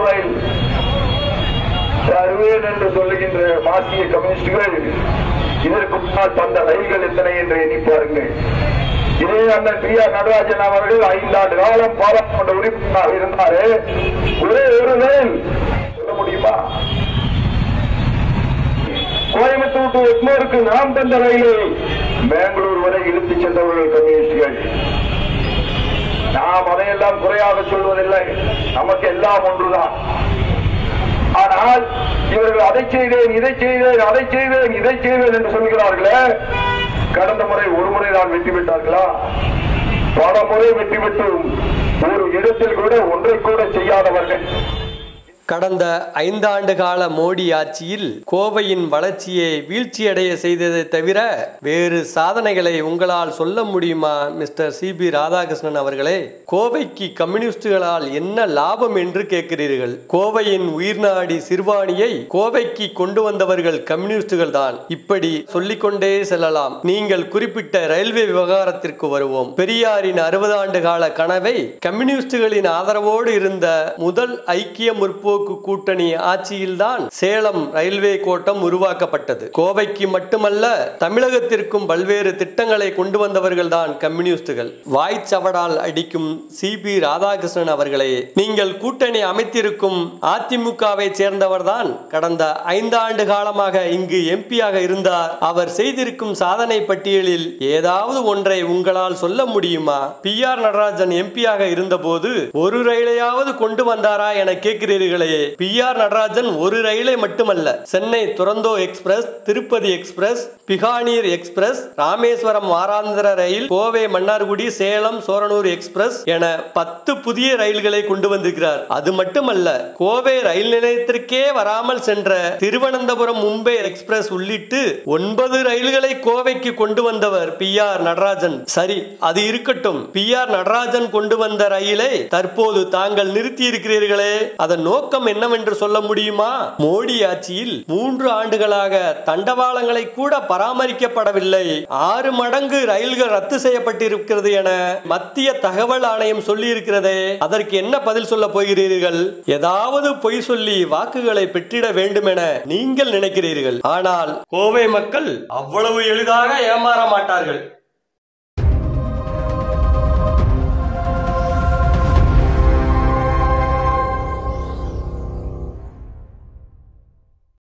சர்வேவை சர்வேன் என்று சொல்லுகின்ற மார்க்சிய கம்யூனிஸ்டுகள் இதற்கு முன்னால் தந்த ரயில்கள் எத்தனை என்று எண்ணி இதே அண்ணன் பி ஆர் நடராஜன் அவர்கள் ஐந்தாண்டு காலம் பாராளுமன்ற உறுப்பினராக இருந்தாரு ஒரே ஒரு ரயில். சொல்ல முடியுமா? கோயம்புத்தூர் டு எக்மோருக்கு நாம் தந்த ரயிலை பெங்களூர் வரை இழுத்துச் சென்றவர்கள் கம்யூனிஸ்டுகள். நாம் அதையெல்லாம் குறையாக சொல்வதில்லை. நமக்கு எல்லாம் ஒன்றுதான். ஆனால் இவர்கள் அதை செய்தேன் இதை செய்தேன் அதை செய்தேன் இதை செய்தேன் என்று சொல்கிறார்களே. கடந்த முறை ஒரு முறை தான் வெற்றி பெற்றார்களா? பல முறை வெற்றி பெற்றும் ஒரு இடத்தில் கூட ஒன்றை கூட செய்யாதவர்கள். கடந்த ஐந்தாண்டு கால மோடி ஆட்சியில் கோவையின் வளர்ச்சியை வீழ்ச்சியடைய செய்ததை தவிர வேறு சாதனைகளை உங்களால் சொல்ல முடியுமா மிஸ்டர் சி பி ராதாகிருஷ்ணன் அவர்களே? கோவைக்கு கம்யூனிஸ்டுகளால் என்ன லாபம் என்று கேட்கிறீர்கள்? கோவையின் உயிர்நாடி சிறுவாணியை கோவைக்கு கொண்டு வந்தவர்கள் கம்யூனிஸ்டுகள் தான். இப்படி சொல்லிக்கொண்டே செல்லலாம். நீங்கள் குறிப்பிட்ட ரயில்வே விவகாரத்திற்கு வருவோம். பெரியாரின் அறுபது ஆண்டு கால கனவை கம்யூனிஸ்டுகளின் ஆதரவோடு இருந்த முதல் ஐக்கிய முற்போக்கு கூட்டணி ஆட்சியில்தான் சேலம் ரயில்வே கோட்டம் உருவாக்கப்பட்டது. கோவைக்கு மட்டுமல்ல தமிழகத்திற்கும் பல்வேறு திட்டங்களை கொண்டு வந்தவர்கள் தான் கம்யூனிஸ்டுகள் வாய்ச்சவடால் அடிக்கும் சி. பி. ராதாகிருஷ்ணன் அவர்களே நீங்கள் கூட்டணி அமைத்திருக்கும் அதிமுகவை சேர்ந்தவர்தான் கடந்த ஐந்தாண்டு காலமாக இங்கு எம்பியாக இருந்தார். அவர் செய்திருக்கும் சாதனை பட்டியலில் ஏதாவது ஒன்றை உங்களால் சொல்ல முடியுமா? பி. ஆர். நடராஜன் எம்பியாக இருந்தபோது ஒரு ரயிலையாவது கொண்டு வந்தாரா என கேட்கிறீர்களே பி ஆர் நடராஜன் ஒரு ரயிலை மட்டுமல்ல Chennai Duronto express Tirupati express Bikaner express Rameswaram வாராந்திர ரயில் கோவை மன்னார்குடி சேலம் சோரனூர் எக்ஸ்பிரஸ் என பத்து புதிய ரயில்களை கொண்டு வந்திருக்கிறார். அது மட்டுமல்ல கோவை ரயில் நிலையத்திற்கே வராமல் சென்ற திருவனந்தபுரம் மும்பை எக்ஸ்பிரஸ் உள்ளிட்டு ஒன்பது ரயில்களை கோவைக்கு கொண்டு வந்தவர் பி ஆர் நடராஜன். சரி அது இருக்கட்டும். பி ஆர் நடராஜன் கொண்டு வந்த ரயிலை தற்போது தாங்கள் நிறுத்தி இருக்கிறீர்களே அதன் நோக்கம் என்னவென்று சொல்ல முடியுமா? மோடி ஆட்சியில் மூன்று ஆண்டுகளாக தண்டவாளங்களை கூட பராமரிக்கப்படவில்லை. ஆறு மடங்கு ரயில்கள் ரத்து செய்யப்பட்டிருக்கிறது என மத்திய தகவல் ஆணையம் சொல்லி இருக்கிறதே அதற்கு என்ன பதில் சொல்ல போகிறீர்கள்? ஏதாவது பொய் சொல்லி வாக்குகளை பெற்றிட வேண்டும் என நீங்கள் நினைக்கிறீர்கள். ஆனால் கோவை மக்கள் அவ்வளவு எளிதாக ஏமாற மாட்டார்கள்.